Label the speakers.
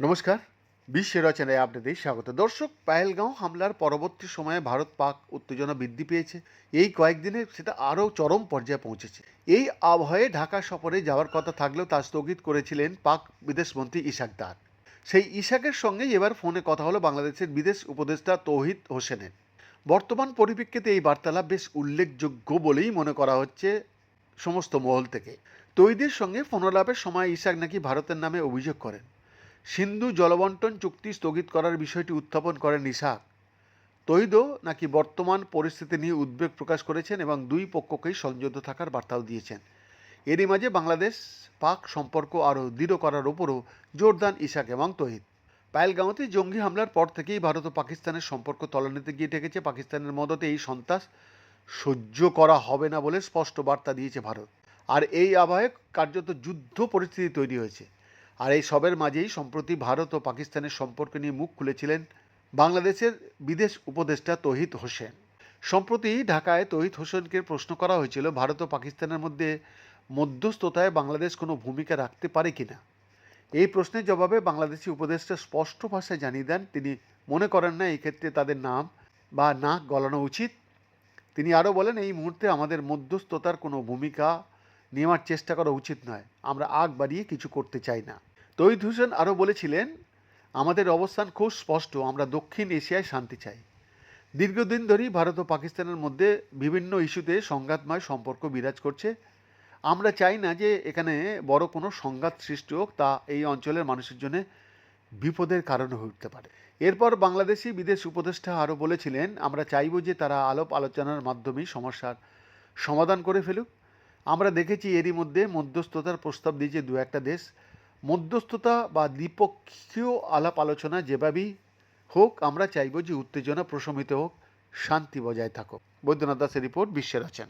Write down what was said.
Speaker 1: নমস্কার বিশ্ব রচনায় আপনাদের স্বাগত। দর্শক পায়েলগাঁও হামলার পরবর্তী সময়ে ভারত পাক উত্তেজনা বৃদ্ধি পেয়েছে। এই কয়েকদিনে সেটা আরও চরম পর্যায়ে পৌঁছেছে। এই আবহাওয়ায় ঢাকা সফরে যাওয়ার কথা থাকলেও তা স্থগিত করেছিলেন পাক বিদেশমন্ত্রী ইশাক দার। সেই ইশাকের সঙ্গে এবার ফোনে কথা হলো বাংলাদেশের বিদেশ উপদেষ্টা তৌহিদ হোসেনের। বর্তমান পরিপ্রেক্ষিতে এই বার্তালাপ বেশ উল্লেখযোগ্য বলেই মনে করা হচ্ছে সমস্ত মহল থেকে। তৈদের সঙ্গে ফোনলাপের সময় ইসাক নাকি ভারতের নামে অভিযোগ করেন। সিন্ধু জলবন্টন চুক্তি স্থগিত করার বিষয়টি উত্থাপন করেন ইসাক। তৈদও নাকি বর্তমান পরিস্থিতি নিয়ে উদ্বেগ প্রকাশ করেছেন এবং দুই পক্ষকেই সংযত থাকার বার্তাও দিয়েছেন। এরই মাঝে বাংলাদেশ পাক সম্পর্ক আরও দৃঢ় করার ওপরও জোরদান ইসাক এবং তহিদ পায়েলগাঁওতে জঙ্গি হামলার পর থেকেই ভারত ও পাকিস্তানের সম্পর্ক তলানিতে গিয়ে ঠেকেছে। পাকিস্তানের মদতে এই সন্ত্রাস সহ্য করা হবে না বলে স্পষ্ট বার্তা দিয়েছে ভারত। আর এই আবহে কার্যত যুদ্ধ পরিস্থিতি তৈরি হয়েছে। আর এই সবের মাঝেই সম্প্রতি ভারত ও পাকিস্তানের সম্পর্ক নিয়ে মুখ খুলেছিলেন বাংলাদেশের বিদেশ উপদেষ্টা তহিদ হোসেন। সম্প্রতি ঢাকায় তহিদ হোসেনকে প্রশ্ন করা হয়েছিল, ভারত ও পাকিস্তানের মধ্যে মধ্যস্থতায় বাংলাদেশ কোনো ভূমিকা রাখতে পারে কিনা এই প্রশ্নের জবাবে বাংলাদেশি উপদেষ্টা স্পষ্ট ভাষায় জানিয়ে দেন, তিনি মনে করেন না এই ক্ষেত্রে তাদের নাম বা নাক গলানো উচিত। তিনি আরও বলেন, এই মুহূর্তে আমাদের মধ্যস্থতার কোনো ভূমিকা নেওয়ার চেষ্টা করা উচিত নয়। আমরা আগ বাড়িয়ে কিছু করতে চাই না। তৈদ হোসেন আরও বলেছিলেন, আমাদের অবস্থান খুব স্পষ্ট। আমরা দক্ষিণ এশিয়ায় শান্তি চাই। দীর্ঘদিন ধরেই ভারত ও পাকিস্তানের মধ্যে বিভিন্ন ইস্যুতে সংঘাতময় সম্পর্ক বিরাজ করছে। আমরা চাই না যে এখানে বড় কোনো সংঘাত সৃষ্টি হোক, তা এই অঞ্চলের মানুষের জন্য বিপদের কারণ হয়ে উঠতে পারে। এরপর বাংলাদেশি বিদেশ উপদেষ্টা আরও বলেছিলেন, আমরা চাইব যে তারা আলাপ আলোচনার মাধ্যমে সমস্যার সমাধান করে ফেলুক। আমরা দেখেছি এরই মধ্যে মধ্যস্থতার প্রস্তাব দিয়েছে দু একটা দেশ। মধ্যস্থতা বা দ্বিপক্ষীয় আলাপ আলোচনা যেভাবেই হোক, আমরা চাইব যে উত্তেজনা প্রশমিত হোক, শান্তি বজায় থাকুক। বৈদ্যনাথ দাসের রিপোর্ট, বিশ্বের রচনা